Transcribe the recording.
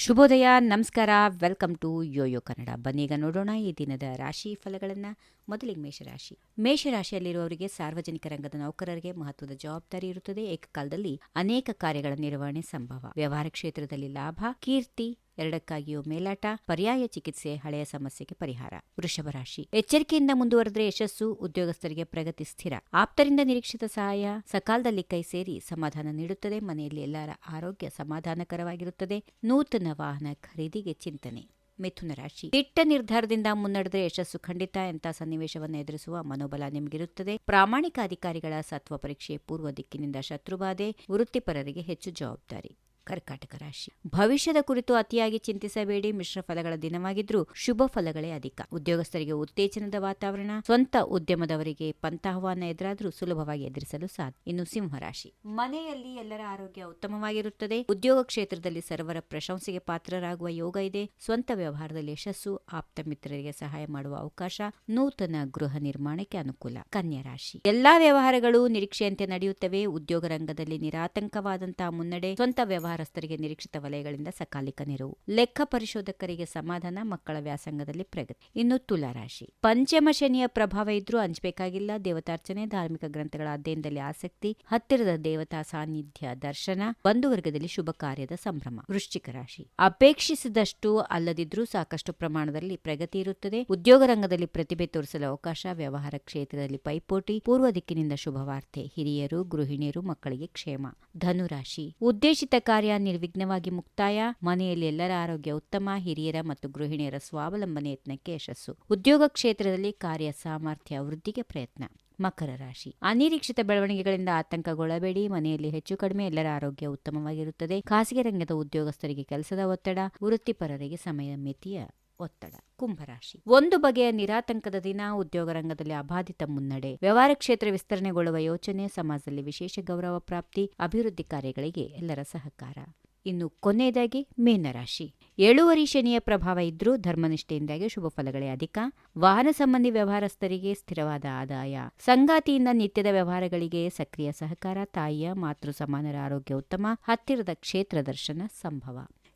ಶುಭೋದಯ, ನಮಸ್ಕಾರ, welcome to Yoyo Kannada. ಬನ್ನೀಗ ನೋಡೋಣ ಈ ದಿನದ ರಾಶಿ ಫಲಗಳನ್ನು. ಮೊದಲಿಗೆ ಮೇಷರಾಶಿ. ಮೇಷರಾಶಿಯಲ್ಲಿರುವವರಿಗೆ ಸಾರ್ವಜನಿಕ ರಂಗದ ನೌಕರರಿಗೆ ಮಹತ್ವದ ಜವಾಬ್ದಾರಿ ಇರುತ್ತದೆ. ಏಕಕಾಲದಲ್ಲಿ ಅನೇಕ ಕಾರ್ಯಗಳ ನಿರ್ವಹಣೆ ಸಂಭವ. ವ್ಯವಹಾರ ಕ್ಷೇತ್ರದಲ್ಲಿ ಲಾಭ, ಕೀರ್ತಿ ಎರಡಕ್ಕಾಗಿಯೂ ಮೇಲಾಟ, ಪರ್ಯಾಯ ಚಿಕಿತ್ಸೆ, ಹಳೆಯ ಸಮಸ್ಯೆಗೆ ಪರಿಹಾರ. ವೃಷಭ ರಾಶಿ ಎಚ್ಚರಿಕೆಯಿಂದ ಮುಂದುವರೆದ್ರೆ ಯಶಸ್ಸು, ಉದ್ಯೋಗಸ್ಥರಿಗೆ ಪ್ರಗತಿ ಸ್ಥಿರ. ಆಪ್ತರಿಂದ ನಿರೀಕ್ಷಿತ ಸಹಾಯ, ಸಕಾಲದಲ್ಲಿ ಕೈ ಸೇರಿ ಸಮಾಧಾನ ನೀಡುತ್ತದೆ. ಮನೆಯಲ್ಲಿ ಎಲ್ಲರ ಆರೋಗ್ಯ ಸಮಾಧಾನಕರವಾಗಿರುತ್ತದೆ. ನೂತನ ವಾಹನ ಖರೀದಿಗೆ ಚಿಂತನೆ. ಮಿಥುನ ರಾಶಿ. ದಿಟ್ಟ ನಿರ್ಧಾರದಿಂದ ಮುನ್ನಡೆದ್ರೆ ಯಶಸ್ಸು ಖಂಡಿತ. ಎಂಥ ಸನ್ನಿವೇಶವನ್ನು ಎದುರಿಸುವ ಮನೋಬಲ ನಿಮಗಿರುತ್ತದೆ. ಪ್ರಾಮಾಣಿಕ ಅಧಿಕಾರಿಗಳ ಸತ್ವ ಪರೀಕ್ಷೆ ಪೂರ್ವ ದಿಕ್ಕಿನಿಂದ ಶತ್ರುಬಾಧೆ ವೃತ್ತಿಪರರಿಗೆ ಹೆಚ್ಚು ಜವಾಬ್ದಾರಿ. ಕರ್ಕಾಟಕ ರಾಶಿ. ಭವಿಷ್ಯದ ಕುರಿತು ಅತಿಯಾಗಿ ಚಿಂತಿಸಬೇಡಿ. ಮಿಶ್ರ ಫಲಗಳ ದಿನವಾಗಿದ್ರೂ ಶುಭ ಫಲಗಳೇ ಅಧಿಕ. ಉದ್ಯೋಗಸ್ಥರಿಗೆ ಉತ್ತೇಜನದ ವಾತಾವರಣ, ಸ್ವಂತ ಉದ್ಯಮದವರಿಗೆ ಪಂಥಾಹ್ವಾನ ಎದುರಾದರೂ ಸುಲಭವಾಗಿ ಎದುರಿಸಲು ಸಾಧ್ಯ. ಇನ್ನು ಸಿಂಹರಾಶಿ ಮನೆಯಲ್ಲಿ ಎಲ್ಲರ ಆರೋಗ್ಯ ಉತ್ತಮವಾಗಿರುತ್ತದೆ. ಉದ್ಯೋಗ ಕ್ಷೇತ್ರದಲ್ಲಿ ಸರ್ವರ ಪ್ರಶಂಸೆಗೆ ಪಾತ್ರರಾಗುವ ಯೋಗ ಇದೆ. ಸ್ವಂತ ವ್ಯವಹಾರದಲ್ಲಿ ಯಶಸ್ಸು, ಆಪ್ತ ಮಿತ್ರರಿಗೆ ಸಹಾಯ ಮಾಡುವ ಅವಕಾಶ, ನೂತನ ಗೃಹ ನಿರ್ಮಾಣಕ್ಕೆ ಅನುಕೂಲ. ಕನ್ಯಾ ರಾಶಿ. ಎಲ್ಲಾ ವ್ಯವಹಾರಗಳು ನಿರೀಕ್ಷೆಯಂತೆ ನಡೆಯುತ್ತವೆ. ಉದ್ಯೋಗ ರಂಗದಲ್ಲಿ ನಿರಾತಂಕವಾದಂತಹ ಮುನ್ನಡೆ, ಸ್ವಂತ ವ್ಯವಹಾರಸ್ಥರಿಗೆ ನಿರೀಕ್ಷಿತ ವಲಯಗಳಿಂದ ಸಕಾಲಿಕ ನೆರವು. ಲೆಕ್ಕ ಪರಿಶೋಧಕರಿಗೆ ಸಮಾಧಾನ, ಮಕ್ಕಳ ವ್ಯಾಸಂಗದಲ್ಲಿ ಪ್ರಗತಿ. ಇನ್ನು ತುಲಾ ರಾಶಿ. ಪಂಚಮ ಶನಿಯ ಪ್ರಭಾವ ಇದ್ರೂ ಅಂಜಬೇಕಾಗಿಲ್ಲ ದೇವತಾರ್ಚನೆ, ಧಾರ್ಮಿಕ ಗ್ರಂಥಗಳ ಅಧ್ಯಯನದಲ್ಲಿ ಆಸಕ್ತಿ, ಹತ್ತಿರದ ದೇವತಾ ಸಾನ್ನಿಧ್ಯ ದರ್ಶನ, ಬಂಧುವರ್ಗದಲ್ಲಿ ಶುಭ ಕಾರ್ಯದ ಸಂಭ್ರಮ. ವೃಶ್ಚಿಕ ರಾಶಿ. ಅಪೇಕ್ಷಿಸಿದಷ್ಟು ಅಲ್ಲದಿದ್ರೂ ಸಾಕಷ್ಟು ಪ್ರಮಾಣದಲ್ಲಿ ಪ್ರಗತಿ ಇರುತ್ತದೆ. ಉದ್ಯೋಗ ರಂಗದಲ್ಲಿ ಪ್ರತಿಭೆ ತೋರಿಸಲು ಅವಕಾಶ, ವ್ಯವಹಾರ ಕ್ಷೇತ್ರದಲ್ಲಿ ಪೈಪೋಟಿ, ಪೂರ್ವ ದಿಕ್ಕಿನಿಂದ ಶುಭವಾರ್ತೆ. ಹಿರಿಯರು, ಗೃಹಿಣಿಯರು, ಮಕ್ಕಳಿಗೆ ಕ್ಷೇಮ. ಧನುರಾಶಿ. ಉದ್ದೇಶಿತ ಕಾರ್ಯ ನಿರ್ವಿಘ್ನವಾಗಿ ಮುಕ್ತಾಯ. ಮನೆಯಲ್ಲಿ ಎಲ್ಲರ ಆರೋಗ್ಯ ಉತ್ತಮ. ಹಿರಿಯರ ಮತ್ತು ಗೃಹಿಣಿಯರ ಸ್ವಾವಲಂಬನೆ ಯತ್ನಕ್ಕೆ ಯಶಸ್ಸು. ಉದ್ಯೋಗ ಕ್ಷೇತ್ರದಲ್ಲಿ ಕಾರ್ಯ ಸಾಮರ್ಥ್ಯ ವೃದ್ಧಿಗೆ ಪ್ರಯತ್ನ. ಮಕರ ರಾಶಿ. ಅನಿರೀಕ್ಷಿತ ಬೆಳವಣಿಗೆಗಳಿಂದ ಆತಂಕಗೊಳ್ಳಬೇಡಿ. ಮನೆಯಲ್ಲಿ ಹೆಚ್ಚು ಕಡಿಮೆ ಎಲ್ಲರ ಆರೋಗ್ಯ ಉತ್ತಮವಾಗಿರುತ್ತದೆ. ಖಾಸಗಿ ರಂಗದ ಉದ್ಯೋಗಸ್ಥರಿಗೆ ಕೆಲಸದ ಒತ್ತಡ. ವೃತ್ತಿಪರರಿಗೆ ಸಮಯ ಮಿತಿಯ ಒತ್ತಡ, ಕುಂಭರಾಶಿ. ಒಂದು ಬಗೆಯ ನಿರಾತಂಕದ ದಿನ ಉದ್ಯೋಗ ರಂಗದಲ್ಲಿ ಅಬಾಧಿತ ಮುನ್ನಡೆ. ವ್ಯವಹಾರ ಕ್ಷೇತ್ರ ವಿಸ್ತರಣೆಗೊಳ್ಳುವ ಯೋಚನೆ, ಸಮಾಜದಲ್ಲಿ ವಿಶೇಷ ಗೌರವ ಪ್ರಾಪ್ತಿ, ಅಭಿವೃದ್ಧಿ ಕಾರ್ಯಗಳಿಗೆ ಎಲ್ಲರ ಸಹಕಾರ. ಇನ್ನು ಕೊನೆಯದಾಗಿ ಮೀನರಾಶಿ. ಏಳುವರಿ ಶನಿಯ ಪ್ರಭಾವ ಇದ್ರೂ ಧರ್ಮನಿಷ್ಠೆಯಿಂದಾಗಿ ಶುಭ ಫಲಗಳೇ ಅಧಿಕ. ವಾಹನ ಸಂಬಂಧಿ ವ್ಯವಹಾರಸ್ಥರಿಗೆ ಸ್ಥಿರವಾದ ಆದಾಯ. ಸಂಗಾತಿಯಿಂದ ನಿತ್ಯದ ವ್ಯವಹಾರಗಳಿಗೆ ಸಕ್ರಿಯ ಸಹಕಾರ, ತಾಯಿಯ ಮಾತೃ ಸಮಾನರ ಆರೋಗ್ಯ ಉತ್ತಮ, ಹತ್ತಿರದ ಕ್ಷೇತ್ರ ದರ್ಶನ ಸಂಭವ.